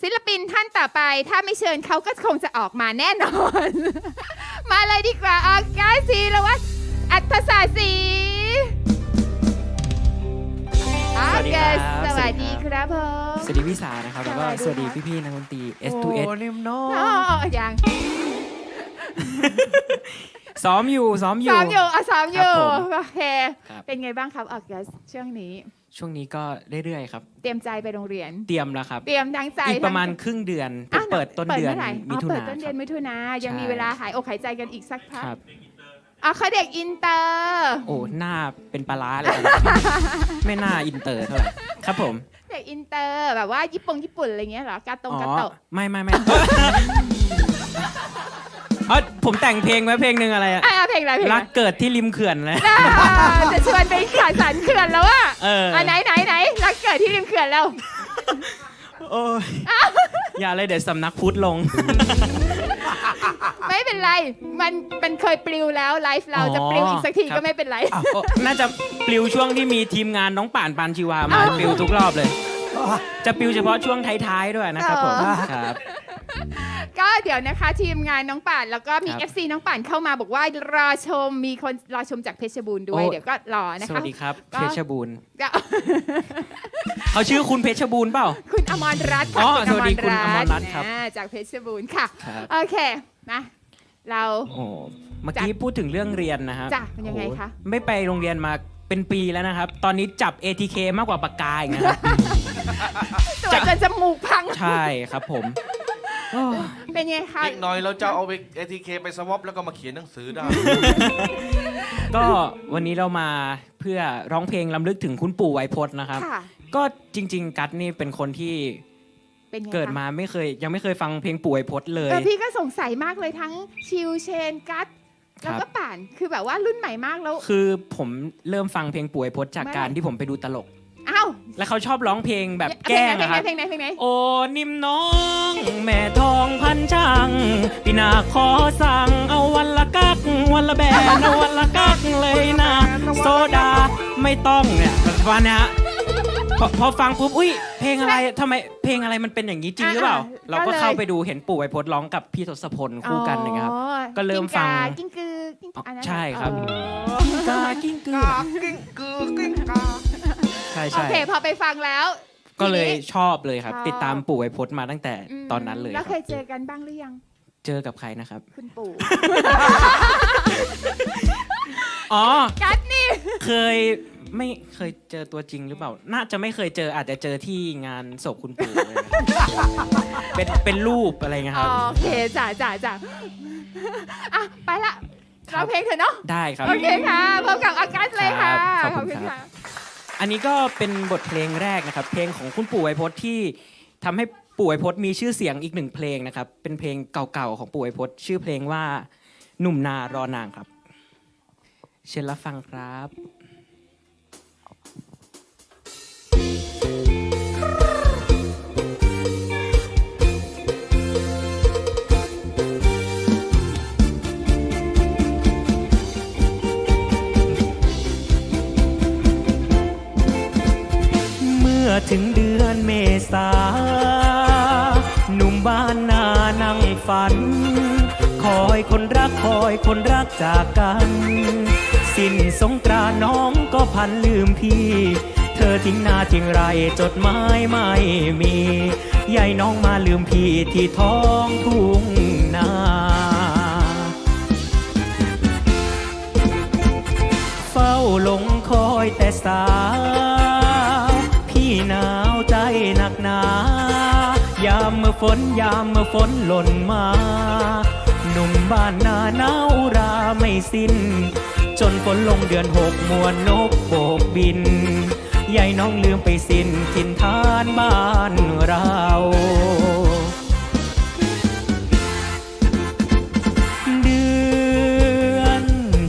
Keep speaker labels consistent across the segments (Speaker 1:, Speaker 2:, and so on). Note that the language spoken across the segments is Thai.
Speaker 1: ศิลปินท่านต่อไป ถ้าไม่เชิญเขาก็คงจะออกมาแน่นอน มาเลยดีกว่าออกาศีละวัฒน์อัตศาสีออกัสสวัสดีครับผม
Speaker 2: สวัสดีพี่สานะครับ แล้วก็
Speaker 1: ส
Speaker 2: ส
Speaker 1: วั
Speaker 2: วั
Speaker 1: ส
Speaker 2: ส
Speaker 1: ดี
Speaker 2: ดี
Speaker 1: ครับ
Speaker 2: พี่ๆนักดนตรี
Speaker 3: โอ้
Speaker 2: S2S
Speaker 3: นิ่มน้อ
Speaker 1: อ๋อยัง
Speaker 2: ซ้อมอยู่ซ้อมอยู่
Speaker 1: ซ้อมอยู่อะซ้อมอยู่
Speaker 2: ครับผม
Speaker 1: โอเค
Speaker 2: ครับ
Speaker 1: เป็นไงบ้างครับออกัสช่วงนี้
Speaker 2: ช่วงนี้ก็เรื่อยๆครับ
Speaker 1: เตรียมใจไปโรงเรียน
Speaker 2: เตรียมแล้วครับ
Speaker 1: เตรียมทั้งใจ
Speaker 2: อีกประมาณ
Speaker 1: ทั้ง
Speaker 2: ครึ่งเดือน
Speaker 1: อ้าว
Speaker 2: เปิดต้นเดือน
Speaker 1: มื่ไหร่
Speaker 2: มิ
Speaker 1: อ๋อ
Speaker 2: ถุ
Speaker 1: เปิด
Speaker 2: นา
Speaker 1: ต้น
Speaker 2: ค
Speaker 1: เดือน
Speaker 2: รับ
Speaker 1: มิถุนายัง
Speaker 2: ใช่
Speaker 1: มีเวลาหายอกหายใจกันอีกสักพัก
Speaker 2: ครับ
Speaker 1: อ๋อเขาเด็กอินเตอร์
Speaker 2: โอ้หน้าเป็นปลาร้าเลย ไม่น่าอินเตอร์เท่าไหร่ครับผม
Speaker 1: เด็กอินเตอร์แบบว่าญี่ปุ่งญี่ปุ่นอะไรเงี้ยเหรอกาตง
Speaker 2: อ๋อกา
Speaker 1: โตะ
Speaker 2: ไม่ไม่ไม่ เออผมแต่งเพลงไว้เพลงหนึ่งอะไรอะ
Speaker 1: อะเพลงอะไรเพลง
Speaker 2: รั
Speaker 1: อะ
Speaker 2: กเกิดที่ริมเขื่อนเลย
Speaker 1: ไรอ่าจะชวนไปขาสันเขื่อนแล้วอะ
Speaker 2: เออ
Speaker 1: อะไหนไหนไหนรักเกิดที่ริมเขื่อนแล้ว
Speaker 2: โอ้ยอย่าเลยเดี๋ยวสำนักพุทธลง
Speaker 1: ไม่เป็นไร มันมันเคยปลิวแล้วไลฟ์เรา
Speaker 2: อ๋อ
Speaker 1: จะปลิวอีกสักที
Speaker 2: ครับ
Speaker 1: ก็ไม่เป็นไร
Speaker 2: โอ้น่าจะปลิวช่วงที่มีทีมงานน้องป่านปานชีวามา
Speaker 1: อ้าว
Speaker 2: ปลิวทุกรอบเลย จะปลิวเฉพาะช่วงท้ายๆด้วยนะครับผม
Speaker 1: อ๋อ
Speaker 2: ครับ
Speaker 1: ก็เดี๋ยวนะคะ ทีมงานน้องป่านแล้วก็มี
Speaker 2: ครับ
Speaker 1: FC น้องป่านเข้ามาบอกว่ารอชมมีคนรอชมจากเพชรบูรณ์ด้วย
Speaker 2: โอ้
Speaker 1: เดี๋ยวก็รอนะ
Speaker 2: ส
Speaker 1: คะ
Speaker 2: วัสดีครับ
Speaker 1: ก็
Speaker 2: เพชรบูรณ์
Speaker 1: ก็
Speaker 2: เขาชื่อคุณเพชรบูรณ์เปล่า
Speaker 1: คุณอมรรัตน์
Speaker 2: อ๋
Speaker 1: ค่ะ
Speaker 2: อสวัสดีคุณอมรรัตน์ครับ
Speaker 1: อ่าจากเพชรบูรณ์ค่ะ
Speaker 2: ครับ
Speaker 1: โอเคนะเรา
Speaker 2: โอ้เมื่อกี้พูดถึงเรื่องเรียนนะฮะ
Speaker 1: จ้ะเป็นยังไงคะ
Speaker 2: โอ้ไม่ไปโรงเรียนมาเป็นปีแล้วนะครับ ตอนนี้จับ ATK มากกว่าปากกาอีกนะครับ
Speaker 1: ตรวจจนจมูกพัง
Speaker 2: ใช่ครับผมโอ้
Speaker 1: เป็นไงคะ
Speaker 3: อีกหน่อยเราจะเอาไป ATK ไปสวอปแล้วก็มาเขียนหนังสือได้
Speaker 2: ก็วันนี้เรามาเพื่อร้องเพลงลำลึกถึงคุณปู่ไวยพจน์นะครับ
Speaker 1: ค่ะ
Speaker 2: ก็จริง ๆ กัตนี่เป็นคนที่
Speaker 1: เป็นไงคะ
Speaker 2: เกิดมาไม่เคย ยังไม่เคยฟังเพลงปู่ไวยพจน์เลย
Speaker 1: เออพี่ก็สงสัยมากเลยทั้งชิวเชนกัต
Speaker 2: ครั
Speaker 1: แล้ว
Speaker 2: บ
Speaker 1: ก็ป่านคือแบบว่ารุ่นใหม่มากแล้ว
Speaker 2: คือผมเริ่มฟังเพลงปู่ไวยพจน์จาก
Speaker 1: ไม่
Speaker 2: การที่ผมไปดูตลก
Speaker 1: อ้าว
Speaker 2: แล้วเขาชอบร้องเพลงแบบ
Speaker 1: เพล
Speaker 2: แกล้
Speaker 1: ง
Speaker 2: ง
Speaker 1: ไหน
Speaker 2: นะครับ
Speaker 1: เพลงไหนเพลงไหนเพลงไหน
Speaker 2: โอ้นิ่มน้อง แม่ทองพันช่างพี่นาขอสั่งเอาวันละกักวันละแบนเอาวันละกักเลยนะโซดาไม่ต้องเนี่ยแบบว่านะฮะพอพอฟังปุ๊บอุ้ยเพลงอะไรทำไมเพลงอะไรมันเป็นอย่างนี้จริงหรือเปล่า เราก็เข้าไปดูเห็นปู่ไวยพจน์ร้องกับพี่ทศพลคู่กันนะครับ
Speaker 1: อ๋อ
Speaker 2: ก็เริ่มฟัง
Speaker 1: กิ้งกากิ้งกือกิ้ง
Speaker 2: อ๋อ
Speaker 1: อันนั้น
Speaker 2: ใช่ครับ
Speaker 1: อ๋อ
Speaker 2: กากิ้งกือ
Speaker 3: กิ้งกือกิ้งกา
Speaker 2: ใช่
Speaker 1: โอ
Speaker 2: ใช่
Speaker 1: เค พอไปฟังแล้ว
Speaker 2: ก็เลย
Speaker 1: ทีนี้
Speaker 2: ชอบเลยครับ
Speaker 1: ชอบ
Speaker 2: ติดตามปู่ไวยพจน์มาตั้งแต่
Speaker 1: ม
Speaker 2: ตอนนั้นเลย
Speaker 1: แล้ว
Speaker 2: ค
Speaker 1: เครับย
Speaker 2: บ
Speaker 1: เจอกันบ้างหรือยัง
Speaker 2: เจอกับใครนะครับ
Speaker 1: คุณปู่
Speaker 2: อ๋อ
Speaker 1: กัตนี่
Speaker 2: เคยไม่เคยเจอตัวจริงหรือเปล่า น่าจะไม่เคยเจออาจจะเจอที่งานศพคุณปู่เลยเป็นเป็นรูปอะไรเงี้ยครับ
Speaker 1: โอเคจ้ะจ้ะจ้ะอะ ไปละ
Speaker 2: ครั
Speaker 1: เรา
Speaker 2: บ
Speaker 1: เพลงเถอะเนาะ
Speaker 2: ได้ครับ
Speaker 1: โอเคค่ะ พบกับออกัสเลยค่ะ
Speaker 2: ครับขอบคุณครับ อันนี้ก็เป็นบทเพลงแรกนะครับ เพลงของคุณปู่ไวพจน์ที่ทำให้ปู่ไวพจน์มีชื่อเสียงอีกหนึ่งเพลงนะครับ เป็นเพลงเก่าๆของปู่ไวพจน์ชื่อเพลงว่าหนุ่มนารอนางครับ เชิญรับฟังครับ คอยคนรักคอยคนรักจากกัน สิ้นสงกรานน้องก็พันลืมพี่ เธอทิ้งหน้าทิ้งไรจดหมายไม่มียายน้องมาลืมพี่ที่ท้องทุ่งนาเฝ้าหลงคอยแต่สาวพี่หนาวใจหนักหนายามเมื่อฝนยามเมื่อฝนหล่นมา นุ่มบ้านนาหนาวราไม่สิ้น จนฝนลงเดือนหกมวนนกโบกบินยายน้องลืมไปสิ้นถิ่นฐานบ้านเราเดือน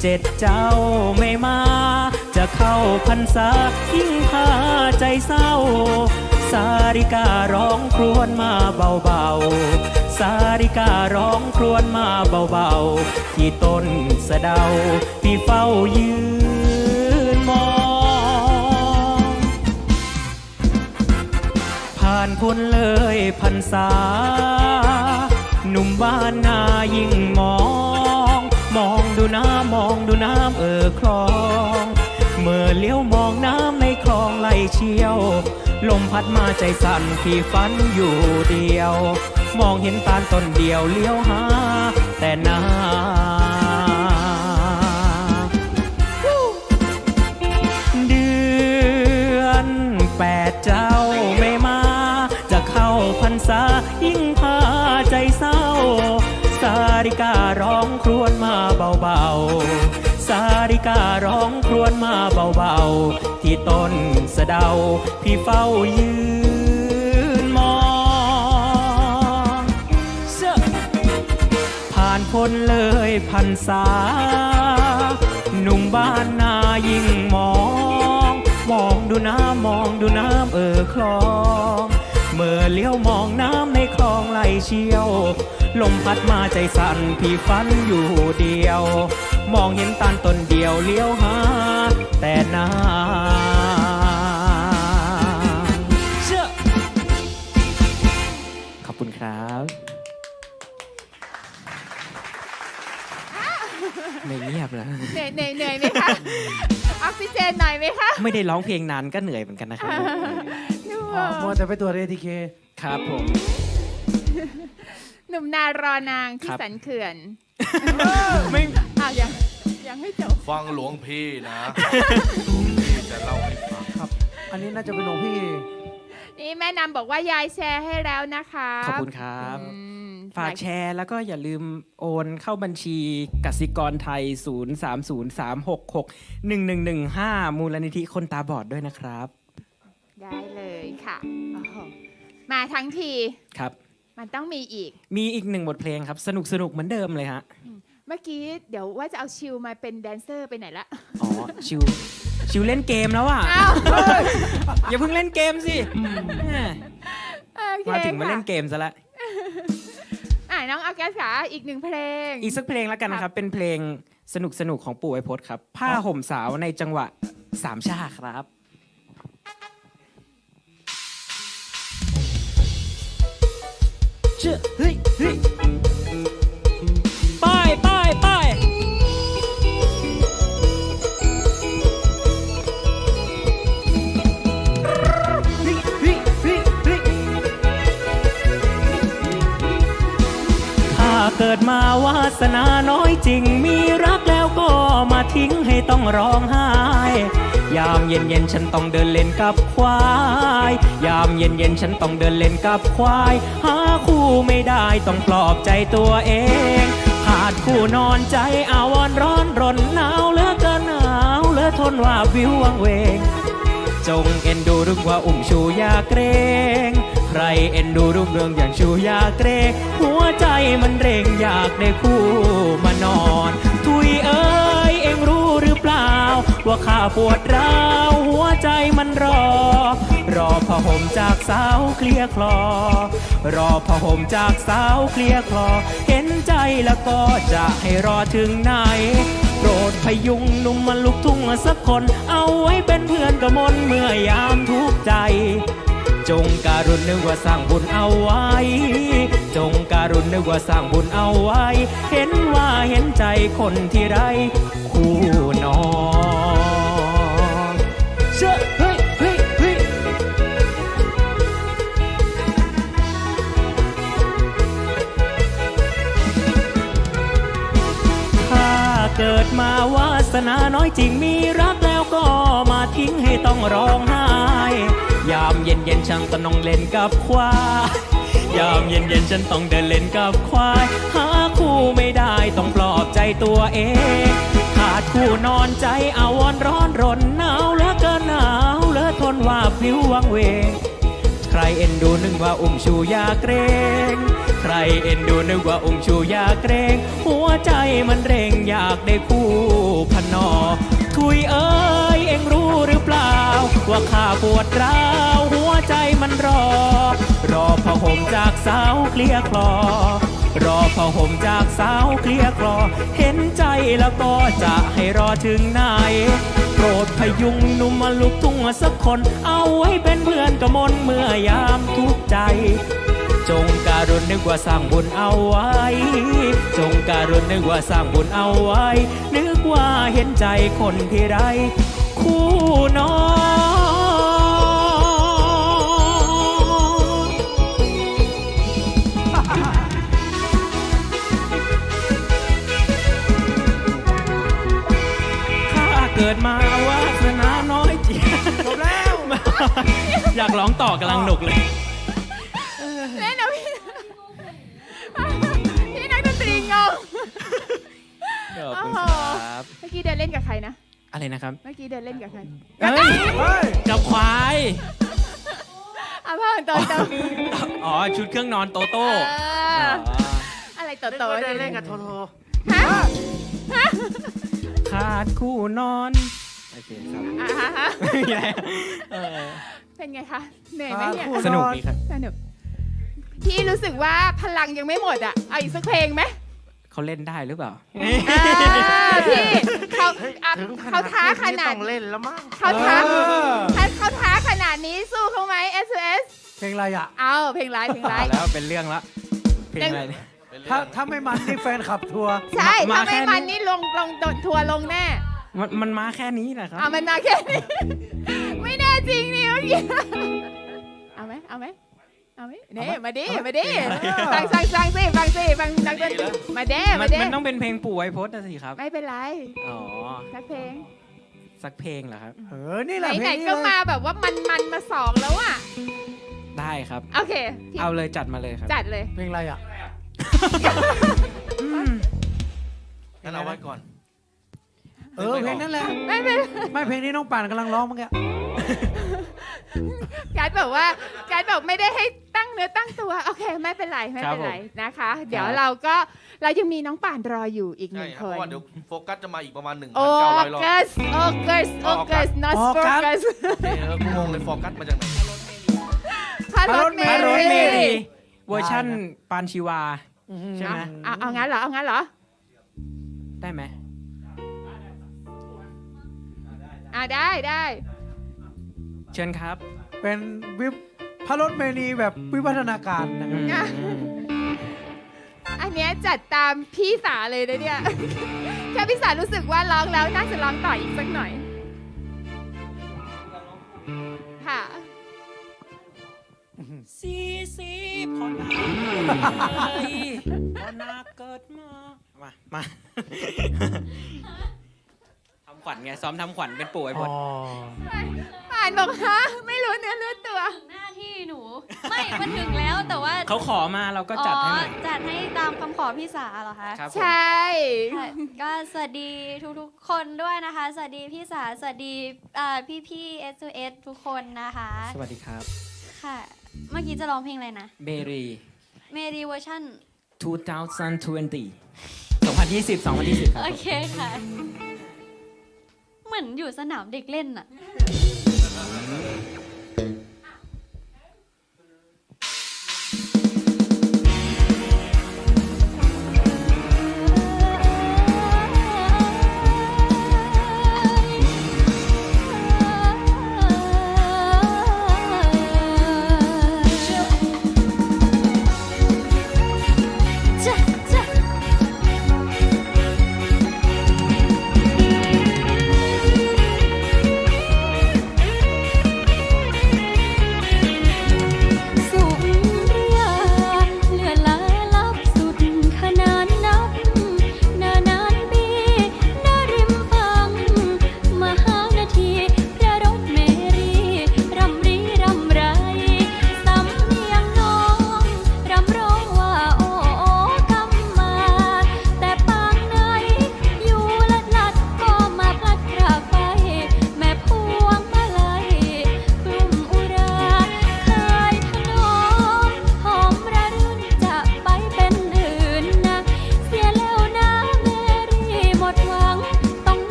Speaker 2: เจ็ดเจ้าไม่มา จะเข้าพรรษายิ่งพาใจเศร้า สาริการ้องครวญมาเบาๆ สาริการ้องครวญมาเบาๆ ที่ต้นสะเดาพี่เฝ้ายืนมองภายานพ้นเลยพันษา หนุ่มบ้านนายิ่งมอง มองดูน้ำมองดูน้ำเออคลอง เมื่อเลี้ยวมองน้ำในคลองไหลเชี่ยว ลมพัดมาใจสั่นพี่ฝันอยู่เดียว มองเห็นตาลต้นเดียวเลี้ยวหา แต่นาเดือนแปดเจ้าไม่มา จะเข้าพรรษายิ่งพาใจเศร้า สาริการ้องครวญมาเบาๆสา ริการ้องครวญมาเบาๆ ที่ต้นสะเดา พี่เฝ้ายืนมองเสผ่านพ้นเลยพันษา หนุ่มบ้านนายิ่งมอง มองดูน้ำมองดูน้ำเออคลอง เมื่อเลี้ยวมองน้ำในคลองไหลเชี่ยว ลมพัดมาใจสั่นพี่ฝันอยู่เดียว มองเห็นตาลต้นเดียวเลี้ยวหา แต่นาเชื่อขอบคุณครับไม่เงียบแล้ว
Speaker 1: เหนื่อยเหนื่อยเหนื่อยไหมคะออกซิเจนหน่อยไหมคะ
Speaker 2: ไม่ได้ร้องเพลงนานก็เหนื่อยเหมือนกันนะครับ
Speaker 1: หนุ่ม
Speaker 4: อ๋อมัวแต่ไปตรวจเอทีเค
Speaker 2: ครับผม
Speaker 1: หนุ่มนารอนางที่
Speaker 2: ครับ
Speaker 1: สันเขื่อน
Speaker 2: ไม่
Speaker 1: อ้าวยังยังไม่จบ
Speaker 3: ฟังหลวงพี่นะพี่จะเล่าให้ฟัง
Speaker 4: ครับ อันนี้น่าจะเป็นหลวงพี่
Speaker 1: นี่แม่นำบอกว่ายายแชร์ให้แล้วนะคะ
Speaker 2: ขอบคุณครับ
Speaker 1: อืม
Speaker 2: ฝากแชร์แล้วก็อย่าลืมโอนเข้าบัญชีกสิกรไทย 0303661115มูลนิธิคนตาบอดด้วยนะครับ
Speaker 1: ได้เลยค่ะโอ้โหมาทั้งที
Speaker 2: ครับ
Speaker 1: มันต้องมีอีก
Speaker 2: มีอีกหนึ่งบทเพลงครับ สนุกสนุกเหมือนเดิมเลยฮะ
Speaker 1: เมื่อกี้เดี๋ยวว่าจะเอาชิวมาเป็นแดนเซอร์ไปไหนละ
Speaker 2: อ๋อ ชิว ชิวเล่นเกมแล้วอะ
Speaker 1: อ้าว
Speaker 2: อย่าเพิ่งเล่นเกมสิแหม
Speaker 1: โอเค
Speaker 2: มาถึงมาเล่น
Speaker 1: ค่ะ
Speaker 2: เกมซะละ
Speaker 1: อะน้องออกัสขาอีกหนึ่งเพลง
Speaker 2: อีกสักเพลงแล้วกันนะครับ เป็นเพลงสนุกสนุกๆของปู่ไอพจน์ครับ ผ้าห่มสาวในจังหวะสามชาครับ ชื่อเฮ้ยเฮ้ยไปไปไปเฮ้ยเฮ้ยเฮ้ยเฮ้ยถ้าเกิดมาวาสนาน้อยจริง มีรักแล้วก็มาทิ้งให้ต้องร้องไห้ ยามเย็นเย็นฉันต้องเดินเล่นกับควาย ยามเย็นเย็นฉันต้องเดินเล่นกับควาย หาคู่ไม่ได้ต้องปลอบใจตัวเอง ขาดคู่นอนใจอาวรร้อนรนหนาวเหลือเกินหนาวเหลือทนว่าวิววังเวง จงเอ็นดูรึกว่าอุ้มชูอยาเกรง ใครเอ็นดูรูปเรื่องอย่างชูอยาเกรงหัวใจมันเร่งอยากได้คู่มานอน ทุยเอ้ยเอ็งรู้หรือเปล่า ว่าข้าปวดร้าว หัวใจมันรอ รอผ้าห่มจากสาวเคลียคลอ รอผ้าห่มจากสาวเคลียคลอ เห็นใจแล้วก็จะให้รอถึงไหนโปรดพยุงหนุ่มมาลุกทุ่งสักคน เอาไว้เป็นเพื่อนกระมนเมื่อยามทุกข์ใจ จงการุณนึกว่าสร้างบุญเอาไว้ จงการุณนึกว่าสร้างบุญเอาไว้ เห็นว่าเห็นใจคนที่ไรคู่นอน อยจริงมีรักแล้วก็มาทิ้งให้ต้องร้องไห้ ยามเย็นเย็นช่างตะนองเล่นกับควายยามเย็นเย็นฉันต้องเดินเล่นกับควาย หาคู่ไม่ได้ต้องปลอบใจตัวเอง ขาดคู่นอนใจอาวรณ์ร้อนรนหนาวเหลือเกินหนาวเหลือทนว่าพลิ้ววังเวงใครเอ็นดูนึกว่าอุ้มชูยาเกรง ใครเอ็นดูนึกว่าอุ้มชูอยากเรงหัวใจมันเร่งอยากได้คู่พนอ ทุยเอ้ยเอ็งรู้หรือเปล่า ว่าข้าปวดร้าวหัวใจมันรอ รอผ้าห่มจากสาวเคลียคลอ รอผ้าห่มจากสาวเคลียคลอ เห็นใจแล้วก็จะให้รอถึงไหนโปรดพยุงหนุ่มมาลุกทุ่งสักคน เอาไว้เป็นเพื่อนกระมนเมื่อยามทุกใจ จงการุณนึกว่าสร้างบุญเอาไว้ จงการุณนึกว่าสร้างบุญเอาไว้ นึกว่าเห็นใจคนที่ไรคู่นอนข้าเกิดมาวาสนาน้อยจีจบแล้ว อยากร้องต่อกำลังหนุกเลย ขอบคุณ
Speaker 1: โอ้
Speaker 2: ค
Speaker 1: โห
Speaker 2: รับ
Speaker 1: เมื่อกี้เดินเล่นกับใครนะ
Speaker 2: อะไรนะครับ
Speaker 1: เมื่อกี้เดินเล่นกับใคร
Speaker 2: เฮ้ย
Speaker 4: เฮ้ย
Speaker 2: กับควาย
Speaker 1: อะพ่อโตโต
Speaker 2: อ๋อ ชุดเครื่องนอนโตโต้
Speaker 1: เอออะไรโตโต
Speaker 4: ได้เล่นกับโทโท
Speaker 1: ฮะ
Speaker 2: ขาดคู่นอน โอเคครับ
Speaker 1: อะฮะฮะ
Speaker 2: ไม่มีอะไรเออ
Speaker 1: เป็นไงคะเหนื่อยไหมเนี่ย
Speaker 2: สนุกดีครับ
Speaker 1: สนุกพี่รู้สึกว่าพลังยังไม่หมดอะเอาอีกสักเพลงไหม
Speaker 2: เขาเล่นได้หรือเปล่า
Speaker 1: อ่าพี่เขาอะ
Speaker 4: ถึงข
Speaker 1: เขาท้าขนาด
Speaker 4: ต้องเล่นแล้วมั้ง
Speaker 1: เขาท้า
Speaker 4: เออ
Speaker 1: เขาเขาท้าขนาดนี้สู้เขาไหม S S
Speaker 4: เพลงอะไรอะ
Speaker 1: เอาเพลงไรเพลงไร
Speaker 2: เอาแล้วเป็นเรื่องละเพลงอะไรเนี่ย
Speaker 3: เป็นเรื่
Speaker 4: ถ้า
Speaker 3: อง
Speaker 4: ถ้าไม่มันนี่แฟนขับทัวร์
Speaker 1: ใช่
Speaker 2: มา
Speaker 1: ถ้าไม่
Speaker 2: แค่นี้
Speaker 1: มันนี่ลงลงโดนทัวร์ลงแน่
Speaker 2: มันมันมาแค่นี้แหละครับ
Speaker 1: เอามันมาแค่นี้ ไม่แน่จริงนี่เมื่อกี้เอาไหมเอาไหม เอาไหมเนี่มาดิมาดิฟังฟังฟังสิฟังสิฟังนักดนตรีมาเด้
Speaker 2: มั
Speaker 1: มานเด้
Speaker 2: มันต้องเป็นเพลงปู่ไวโพสต์นะสิครับ
Speaker 1: ไม่เป็นไร
Speaker 2: อ๋อ
Speaker 1: สักเพลง
Speaker 2: สักเพลงเหรอครับ
Speaker 4: เออนี่แห
Speaker 1: ไหน
Speaker 4: ละเพ
Speaker 1: ไหน
Speaker 4: ลงนี้
Speaker 1: ก็
Speaker 4: เลย
Speaker 1: มาแบบว่ามันมันมาสองแล้วอะ
Speaker 2: ได้ครับ
Speaker 1: โอเคพี่
Speaker 2: เอาเลยจัดมาเลยครับ
Speaker 1: จัดเลย
Speaker 4: เพลงอะไรอะ
Speaker 2: อืม
Speaker 3: งั้นเอาไว้ก่อน
Speaker 4: เออเพลงนั้นแหละ
Speaker 1: ไม่เป็น
Speaker 4: ไม่เพลงนี้น้องป่านกำลังร้องเมื่อกี้
Speaker 1: การบอกว่าการบอกไม่ได้ให้ตั้งเนื้อตั้งตัว โอเค ไม่เป็นไรไม่เป็นไรนะคะ เดี๋ยวเราก็เรายังมีน้องป่านรออยู่อีกห
Speaker 3: ใช่
Speaker 1: นึ่ง
Speaker 3: เพ
Speaker 1: ค
Speaker 3: ราะ
Speaker 1: น
Speaker 3: ว่าเดี๋ยวโฟกัสจะมาอีกประมาณ
Speaker 1: โอ
Speaker 3: 1,900รอบ
Speaker 1: กัสโอกัสโอกัส not
Speaker 4: ออกัส
Speaker 1: focus
Speaker 3: เออกูงงเลยโฟกัสมาจากไหน
Speaker 1: พารถเม
Speaker 2: พระรถเม
Speaker 1: รี
Speaker 2: รีเวอร์ชั่นปานชีวา ใช่ไหม
Speaker 1: เอาเอางั้นเหรอเอางั้นเหรอ
Speaker 2: ได้ไหม
Speaker 1: อ่าได้ได้
Speaker 2: เชิญครับ
Speaker 4: เป็นวิบพระรถเมนีแบบวิวัฒนาการนะครับ
Speaker 1: อะอันเนี้ยจัดตามพี่สาเลยนะเนี่ย แค่พี่สารู้สึกว่าร้องแล้วน่าจะร้องต่ออีกสักหน่อย ค่ะ
Speaker 2: สีสีพอนาเลยพอนาเกิดมา มา มาทำ ขวัญไงซ้อมทำขวัญเป็นปู่ไอพ
Speaker 4: อ๋
Speaker 2: ด
Speaker 4: อ
Speaker 1: อ่านบอกฮะไม่รู้เนื้อรู้ตัว
Speaker 5: ถึงหน้าที่หนู ไม่มันถึงแล้วแต่ว่า
Speaker 2: เขาขอมาเราก็จัดให้หน่อย
Speaker 5: อ๋อจัดให้ตามคำขอพี่สาเหรอคะ
Speaker 2: ครับผม
Speaker 1: ใช่
Speaker 5: ค่ะก็สวัสดีทุกๆคนด้วยนะคะ สวัสดีพี่สาสวัสดีอ่าพี่ๆ S S ทุกคนนะคะ
Speaker 2: สวัสดีครับ
Speaker 5: ค่ะ เมื่อกี้จะร้องเพลงอะไรนะ
Speaker 2: เบรี
Speaker 5: เมรีเวอร์ชัน
Speaker 2: 2020 2020 2020ครับ
Speaker 5: โอเคค่ะ เหมือนอยู่สนามเด็กเล่นอะ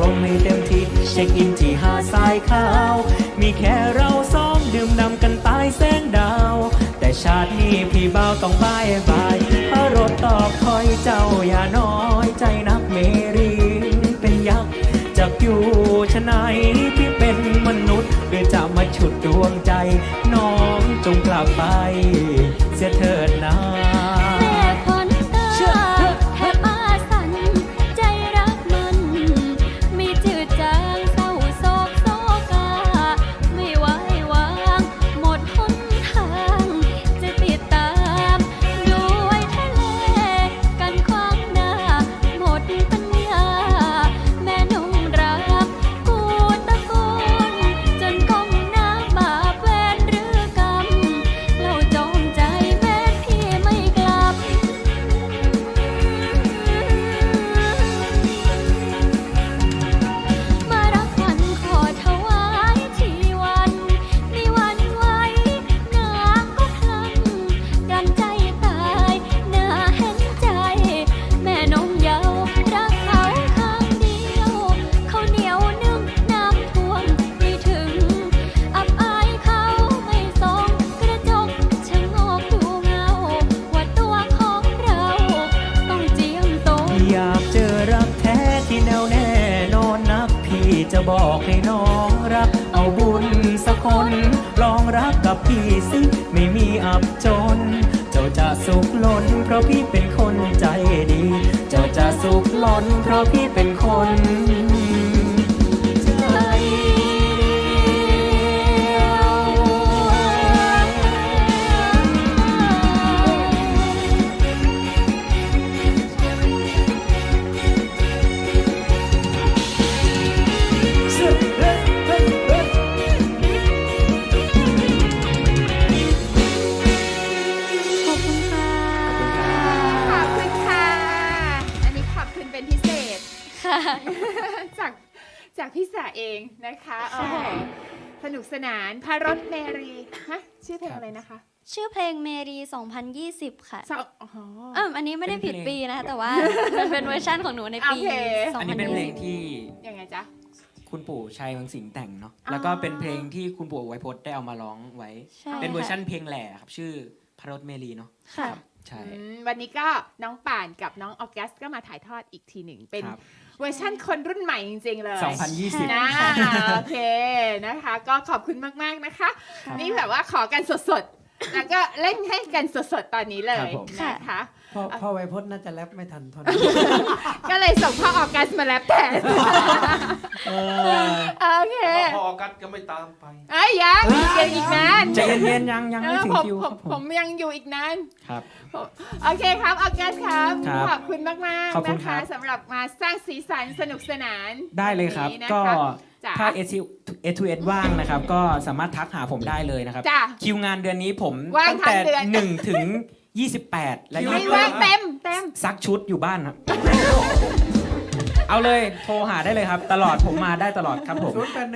Speaker 2: ลมให้เต็มที่เช็คอินที่หาดทรายขาว มีแค่เราสองดื่มนำกันใตายแสงดาว แต่ชาตินี้พี่เบาต้องบายบายพระรถตอกคอยเจ้าอย่าน้อยใจนักเมรีเป็นยักษ์จากอยู่ชะไหนพี่เป็นมนุษย์หรือจะมาฉุดดวงใจ น้องจงกลับไป เสียเถิดนะ
Speaker 5: พ ชื่อเพลงเมรี2020 ค่ะ
Speaker 1: สาวอ๋อ
Speaker 5: เอออันนี้ไม่ได้ผิด
Speaker 2: เป็นเพลง
Speaker 5: ปีนะคะแต่ว่า มันเป็นเวอร์ชั่นของหนูในปี
Speaker 1: โอเค
Speaker 2: อันนี้เป็นเพลง
Speaker 5: 2020
Speaker 2: ที่
Speaker 1: ยังไงจ๊ะ
Speaker 2: คุณปู่ชัยเมืองสิงห์แต่งเนาะ
Speaker 1: อ๋อ
Speaker 2: แล้วก็เป็นเพลงที่คุณปู่ไวยพจน์ได้เอามาร้องไว้
Speaker 5: ใช่
Speaker 2: เป็นเวอร์ชัน
Speaker 5: ค่ะ
Speaker 2: เพลงแหล่ครับชื่อพระรถเมลีเนาะ
Speaker 5: ค่ะ
Speaker 2: ใช่
Speaker 1: อืมวันนี้ก็น้องป่านกับน้องออกัสก็มาถ่ายทอดอีกทีหนึ่ง เป็น
Speaker 2: ครับ
Speaker 1: เวอร์ชั่นคนรุ่นใหม่จริง ๆ เลย
Speaker 2: 2020
Speaker 1: นะโอเคนะคะ ก็ขอบคุณมาก ๆ นะคะ
Speaker 2: ครับ
Speaker 1: นี่แบบว่าขอกันสดๆ แล้วก็เล่นให้กันสดๆตอนนี้เล
Speaker 2: ครั
Speaker 1: ย
Speaker 2: บผม
Speaker 1: นะคะ
Speaker 4: พ่อพ่อไวยพจน์น่าจะแรปไม่ทันเท่านั้น
Speaker 1: ก็เลยส่งพ่อออกัสมาแรปแทน
Speaker 2: เออ
Speaker 1: โอเค
Speaker 3: พอออกัสก็ไม่ตามไป
Speaker 1: ไอ้ยยังยังอีกนาน
Speaker 2: ใจเย็นๆยังยัง
Speaker 1: เอ
Speaker 2: ไม่
Speaker 1: อ
Speaker 2: ถึง
Speaker 1: ผม
Speaker 2: คิว
Speaker 1: ผ
Speaker 2: ครั
Speaker 1: ม
Speaker 2: บผ
Speaker 1: ผมมยังอยู่อีกนาน
Speaker 2: ครับ
Speaker 1: โอเคครับออกัสครับ
Speaker 2: ครับ
Speaker 1: ขอบคุณมาก
Speaker 2: ขอบ
Speaker 1: ๆ
Speaker 2: คุ
Speaker 1: นะ
Speaker 2: ณครั
Speaker 1: คะ
Speaker 2: บ
Speaker 1: สำหรับมาสร้างสีสันสนุกสนาน
Speaker 2: ได้เลยครับ
Speaker 1: วันนี้นะ
Speaker 2: ก็
Speaker 1: คะจ้ะ
Speaker 2: ถ้า S S 2 S ว่างนะครับ ก็สามารถทักหาผมได้เลยนะครับ
Speaker 1: จ้ะ
Speaker 2: คิวงานเดือนนี้ผม
Speaker 1: ว่าง
Speaker 2: ตั้งแต่
Speaker 1: ทั้งเดือน
Speaker 2: 1ถึง 28 และ
Speaker 3: คิว
Speaker 1: ไม่
Speaker 2: ยี่
Speaker 1: ว่างเต็มเต็ม
Speaker 2: ซักชุดอยู่บ้านครับ เอาเลยโทรหาได้เลยครับ ตลอดผมมาได้ตลอดครับผม
Speaker 4: ศูนย์แปด